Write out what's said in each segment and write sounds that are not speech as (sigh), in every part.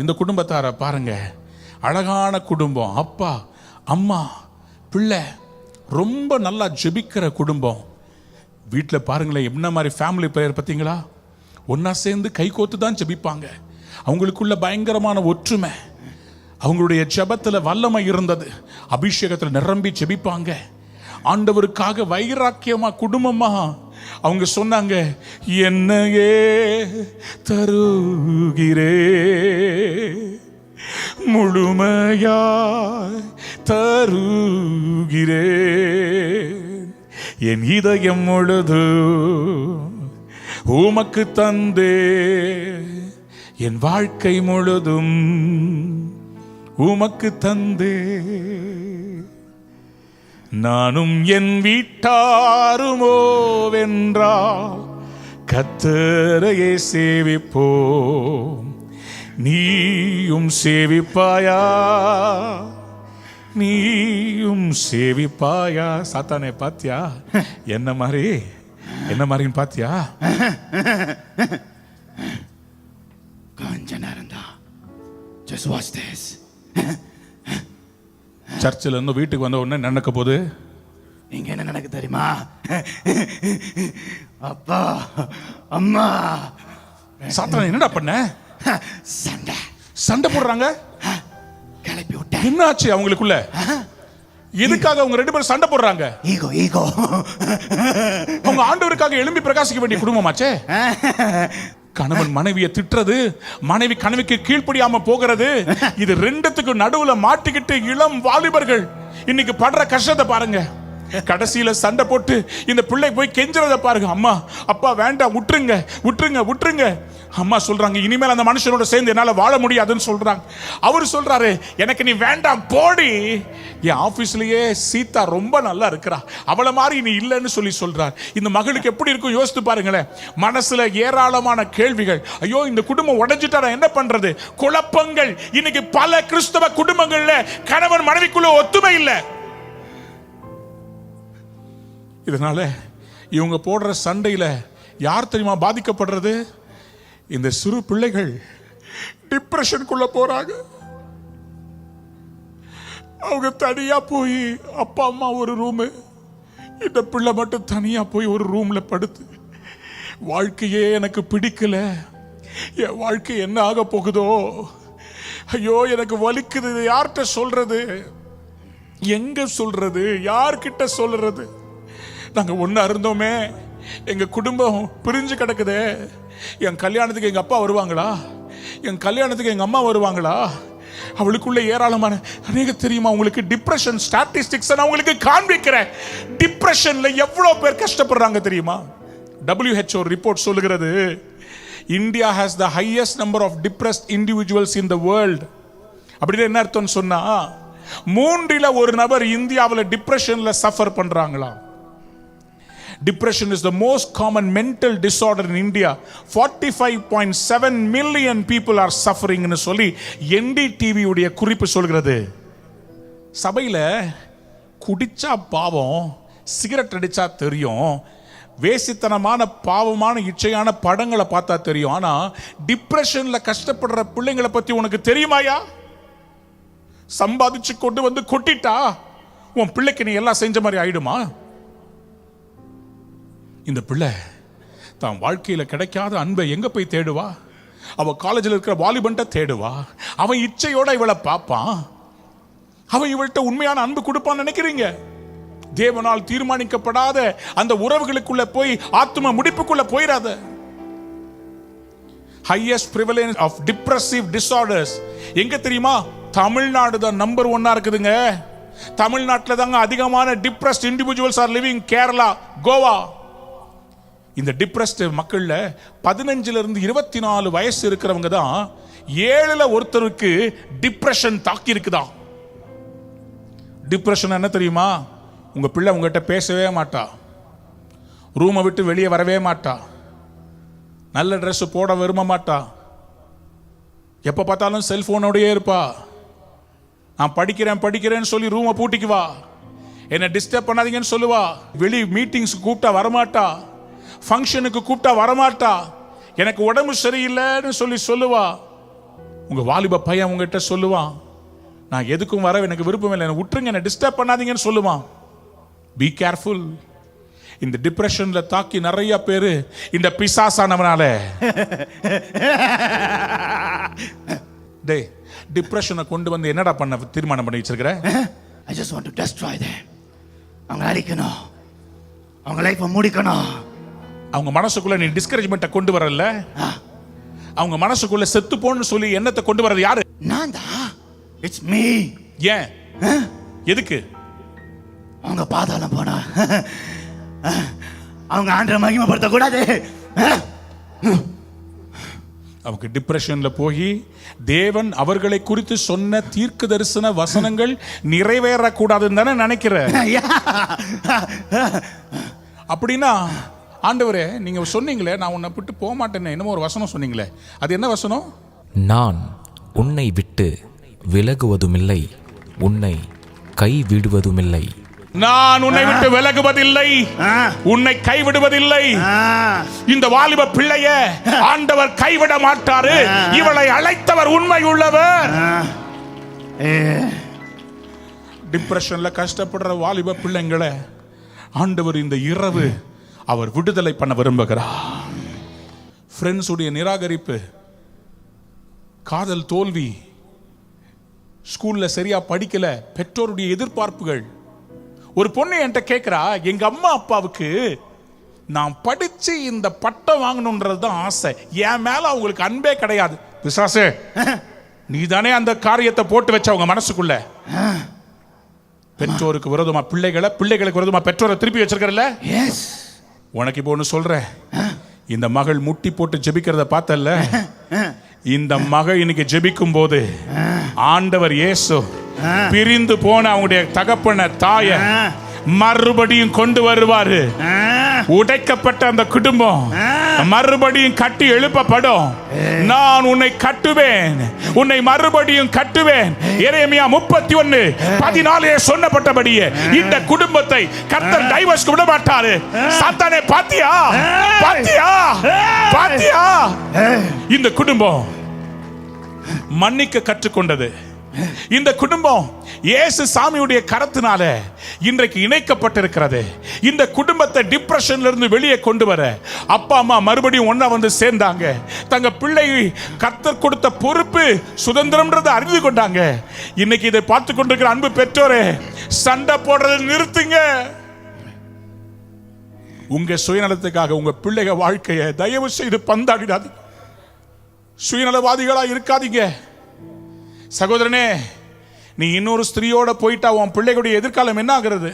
இந்த குடும்பத்தாரை பாருங்க. அழகான குடும்பம். அப்பா அம்மா பிள்ளை ரொம்ப நல்லா ஜெபிக்கிற குடும்பம். வீட்டில் பாருங்களேன் என்ன மாதிரி ஃபேமிலி பிளேயர் பார்த்தீங்களா? ஒன்றா சேர்ந்து கை கோத்து தான் ஜெபிப்பாங்க. அவங்களுக்குள்ள பயங்கரமான ஒற்றுமை. அவங்களுடைய ஜெபத்தில் வல்லமை இருந்தது. அபிஷேகத்தில் நிரம்பி ஜெபிப்பாங்க. ஆண்டவருக்காக வைராக்கியமாக குடும்பமாக அவங்க சொன்னாங்க என்னையே தருகிறே முழுமையா தருகிறே என் இதயம் முழுது உமக்கு தந்தே என் வாழ்க்கை முழுதும் உமக்கு தந்தே நானும் என் வீட்டாருமோ வென்றா கத்தரையே சேவிப்போம். நீயும் சேவிப்பாயா? நீயும் சேவிப்பாயா? சாத்தானே பாத்தியா? என்ன மாதிரி? என்ன மாதிரின்னு பாத்தியா? கொஞ்ச நேரம் தான் ஜஸ்ட் வாட்ச் திஸ் சர்ச்சில் இருந்து வீட்டுக்கு வந்த உடனே நடக்க போகுது நீங்க என்ன நடக்கு தெரியுமா? அப்பா அம்மா. சாத்தானே என்னடா பண்ண? சண்டை. சண்டை போடுறாங்க? கிளப்பி விட்டேன். என்னாச்சு அவங்களுக்குள்ள? எதுக்காக அவங்க ரெண்டு பேரும் சண்டை போடுறாங்க? Ego ego. அவங்க ஆண்டவருக்காக எழும்பி பிரகாசிக்க வேண்டிய குடும்பமாச்சே? கணவன் மனைவியை திட்டுறது மனைவி கணவிக்கு கீழ்ப்படியாம போகிறது. இது ரெண்டுத்துக்கு நடுவுல மாட்டிக்கிட்டு இளம் வாலிபர்கள். இன்னைக்கு படுற கஷ்டத்தை பாருங்க. கடைசியில சண்டை போட்டு இந்த பிள்ளை போய் கெஞ்சுறத பாருங்க. அம்மா அப்பா வேண்டாம் விட்டுருங்க விட்டுருங்க விட்டுருங்க. அம்மா சொல்கிறாங்க இனிமேல் அந்த மனுஷனோட சேர்ந்து என்னால் வாழ முடியாதுன்னு சொல்கிறாங்க அவர் சொல்கிறாரு எனக்கு நீ வேண்டாம் போடி. என் ஆஃபீஸ்லேயே சீதா ரொம்ப நல்லா இருக்கிறா. அவளை மாதிரி நீ இல்லைன்னு சொல்லி சொல்கிறார் இந்த மகளுக்கு எப்படி இருக்கும் யோசித்து பாருங்களேன். மனசில் ஏராளமான கேள்விகள். ஐயோ இந்த குடும்பம் உடைஞ்சிட்டா நான் என்ன பண்ணுறது குழப்பங்கள். இன்னைக்கு பல கிறிஸ்தவ குடும்பங்களில் கணவன் மனைவிக்குள்ள ஒத்துமை இல்லை. இதனால இவங்க போடுற சண்டையில் யார் தெரியுமா பாதிக்கப்படுறது? இந்த சிறு பிள்ளைகள் டிப்ரெஷனுக்குள்ள போறாங்க. அவங்க தனியா போய் அப்பா அம்மா ஒரு ரூமு இந்த பிள்ளை மட்டும் தனியா போய் ஒரு ரூம்ல படுத்து வாழ்க்கையே எனக்கு பிடிக்கல. என் வாழ்க்கை என்ன ஆக போகுதோ? ஐயோ எனக்கு வலிக்குது. யார்கிட்ட சொல்றது? எங்க சொல்றது? யார்கிட்ட சொல்றது? நாங்க ஒன்றா இருந்தோமே. எங்கள் குடும்பம் பிரிஞ்சு கிடக்குதே. என் கல்யாணத்துக்கு எங்கள் அப்பா வருவாங்களா? என் கல்யாணத்துக்கு எங்கள் அம்மா வருவாங்களா? அவளுக்குள்ள ஏராளமான அநேக தெரியுமா? உங்களுக்கு டிப்ரெஷன் ஸ்டாட்டிஸ்டிக்ஸ் நான் உங்களுக்கு காண்பிக்கிறேன். டிப்ரெஷன்ல எவ்வளவு பேர் கஷ்டப்படுறாங்க தெரியுமா? டபிள்யூஹெச்ஓ ரிப்போர்ட் சொல்லுகிறது India has the highest number of depressed individuals in the world அப்படின்னு என்ன அர்த்தம் சொன்னா மூன்றில் ஒரு நபர் இந்தியாவில் டிப்ரெஷனில் சஃபர் பண்ணுறாங்களா depression is the most common mental disorder in India forty five point seven million people are சஃபரிங்னு சொல்லி என்டிடிவியுடைய குறிப்பு சொல்கிறது. சபையில் குடிச்சா பாவம் சிகரெட் அடித்தா தெரியும் வேசித்தனமான பாவமான இச்சையான படங்களை பார்த்தா தெரியும். ஆனால் டிப்ரெஷனில் கஷ்டப்படுற பிள்ளைங்களை பற்றி உனக்கு தெரியுமாயா சம்பாதிச்சு கொண்டு வந்து கொட்டிட்டா உன் பிள்ளைக்கு நீ எல்லாம் செஞ்ச மாதிரி ஆயிடுமா? இந்த பிள்ளை தான் வாழ்க்கையில் கிடைக்காத அன்பை எங்கே போய் தேடுவா? அவள் காலேஜில் இருக்கிற வாலிபன்ட்ட தேடுவா? அவன் இச்சையோட இவளை பார்ப்பான். அவன் இவள்கிட்ட உண்மையான அன்பு கொடுப்பான்னு நினைக்கிறீங்க? தேவனால் தீர்மானிக்கப்படாத அந்த உறவுகளுக்குள்ள போய் ஆத்ம முடிப்புக்குள்ள போயிடாத highest prevalence of depressive disorders எங்க தெரியுமா? தமிழ்நாடு தான் நம்பர் ஒன்னா இருக்குதுங்க. தமிழ்நாட்டில் தாங்க அதிகமான depressed individuals are living Kerala Goa. இந்த டிப்ரெஸ்ட் மக்களில் பதினஞ்சுலேருந்து இருபத்தி நாலு வயசு இருக்கிறவங்க தான் ஏழில் ஒருத்தருக்கு டிப்ரெஷன் தாக்கி இருக்குதா டிப்ரெஷன் என்ன தெரியுமா? உங்கள் பிள்ளை உங்ககிட்ட பேசவே மாட்டா. ரூமை விட்டு வெளியே வரவே மாட்டா. நல்ல ட்ரெஸ்ஸு போட விரும்ப மாட்டா. எப்போ பார்த்தாலும் செல்ஃபோனோடையே இருப்பா. நான் படிக்கிறேன் படிக்கிறேன்னு சொல்லி ரூமை பூட்டிக்குவா. என்னை டிஸ்டர்ப் பண்ணாதீங்கன்னு சொல்லுவா. வெளி மீட்டிங்ஸ் கூப்பிட்டா வரமாட்டா. ஃபங்க்ஷனுக்கு கூப்பிட்டா வரமாட்டா. எனக்கு உடம்பு சரியில்லைன்னு சொல்லி சொல்லுவா. உங்க வாலிப பையன் உங்ககிட்ட சொல்லுவான் நான் எதுக்கும் வர எனக்கு விருப்பம் இல்லை. என்னை விட்டுருங்க என்னை டிஸ்டர்ப் பண்ணாதீங்கன்னு சொல்லுவான் பி கேர்ஃபுல் இந்த டிப்ரெஷன்ல தாக்கி நிறைய பேரு இந்த பிசாசானவனால. (laughs) டேய் டிப்ரெஷனை கொண்டு வந்து என்னடா பண்ண தீர்மானம் பண்ணி வச்சிருக்கிற? I just want to destroy them அவங்க அழிக்கணும். அவங்க லைஃப்பை முடிக்கணும். அவங்க மனசுக்குள்ள நீ டிஸ்கரேஜ்மெண்ட்டை கொண்டு வரல? அவங்க மனசுக்குள்ள செத்து போன்னு சொல்லி எண்ணத்தை கொண்டு வர்றது யாரு? நான் தான் இட்ஸ் மீ ஏன் எதுக்கு? அவங்க பாதாளம் போனா. அவங்க ஆண்டரை மகிமைப்படுத்த கூடாது அவங்க டிப்ரெஷன்ல போய் தேவன் அவர்களை குறித்து சொன்ன தீர்க்க தரிசன வசனங்கள் நிறைவேறக்கூடாதுன்னு தானே நினைக்கிற? அப்படின்னா ஆண்டவரே நீங்க சொன்னீங்களே நான் உன்னை விட்டு போக மாட்டேன்னு என்னமோ ஒரு வசனம் சொன்னீங்களே. அது என்ன வசனம்? நான் உன்னை விட்டு விலகுவதுமில்லை உன்னை கைவிடுவதுமில்லை. நான் உன்னை விட்டு விலகுவதில்லை ஆ. உன்னை கைவிடுவதில்லை. இந்த வாலிப பிள்ளைய ஆண்டவர் கைவிட மாட்டாரு இவளை அழைத்தவர் உண்மை உள்ளவர் டிப்ரெஷன்ல கஷ்டப்படுற வாலிப பிள்ளைங்களை ஆண்டவர் இந்த இரவு அவர் விடுதலை பண்ண விரும்புகிறார். ஃப்ரெண்ட்ஸுடைய நிராகரிப்பு காதல் தோல்வி ஸ்கூலில் சரியாக படிக்கல பெற்றோருடைய எதிர்பார்ப்புகள். ஒரு பொண்ணு என்கிட்ட கேட்குறா எங்கள் அம்மா அப்பாவுக்கு நான் படித்து இந்த பட்டம் வாங்கணுன்றது தான் ஆசை. என் மேலே அவங்களுக்கு அன்பே கிடையாது. விசாசு நீ தானே அந்த காரியத்தை போட்டு வச்ச அவங்க மனசுக்குள்ள? பெற்றோருக்கு விரோதமா பிள்ளைகளை பிள்ளைகளுக்கு விரோதமா பெற்றோரை திருப்பி வச்சிருக்கிறல்ல? எஸ் உனக்கு இப்போ ஒன்று சொல்றேன் இந்த மகள் முட்டி போட்டு ஜெபிக்கிறத பார்த்தல்ல? இந்த மகள் இன்னைக்கு ஜெபிக்கும் போது ஆண்டவர் இயேசு பிரிந்து போன அவங்களுடைய தகப்பன தாய மறுபடியும் கொண்டு வருவாரு. உடைக்கப்பட்ட அந்த குடும்பம் மறுபடியும் கட்டி எழுப்பப்படும். நான் உன்னை கட்டுவேன். உன்னை மறுபடியும் கட்டுவேன். எரேமியா முப்பத்தி ஒன்னு பதினாலே சொன்னப்பட்டபடியே இந்த குடும்பத்தை கர்த்தர் டைவர்ஸ் விட மாட்டாரு சாத்தானே பாத்தியா? பாத்தியா? பாத்தியா? இந்த குடும்பம் மன்னிக்க கற்றுக்கொண்டது. இந்த குடும்பம் இயேசு சாமியுடைய கரத்தினால இன்றைக்கு இணைக்கப்பட்டிருக்கிறது. இந்த குடும்பத்தை டிப்ரெஷன்ல இருந்து வெளியே கொண்டு வர அப்பா அம்மா மறுபடியும் ஒன்னா வந்து சேர்ந்தாங்க. தங்க பிள்ளை கத்தர் கொடுத்த பொறுப்பு சுதந்திரம்ன்றதை அறிந்து கொண்டாங்க. இன்னைக்கு இதை பார்த்து கொண்டிருக்கிற அன்பு பெற்றோரே சண்டை போடுறதை நிறுத்துங்க. உங்க சுயநலத்துக்காக உங்க பிள்ளைக வாழ்க்கையை தயவு செய்து பந்தாடிடாது சுயநலவாதிகளா இருக்காதீங்க. சகோதரனே நீ இன்னொரு ஸ்திரீயோட போயிட்டா உன் பிள்ளைகளுடைய எதிர்காலம் என்ன ஆகிறது?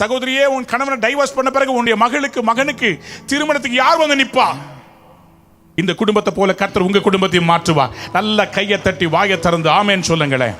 சகோதரியே உன் கணவனை டைவர்ஸ் பண்ண பிறகு உன்னுடைய மகளுக்கு மகனுக்கு திருமணத்துக்கு யார் வந்து நிற்பா இந்த குடும்பத்தை போல கர்த்தர் உங்க குடும்பத்தையும் மாற்றுவா நல்ல கையை தட்டி வாயை திறந்து ஆமேன்னு சொல்லுங்களேன்.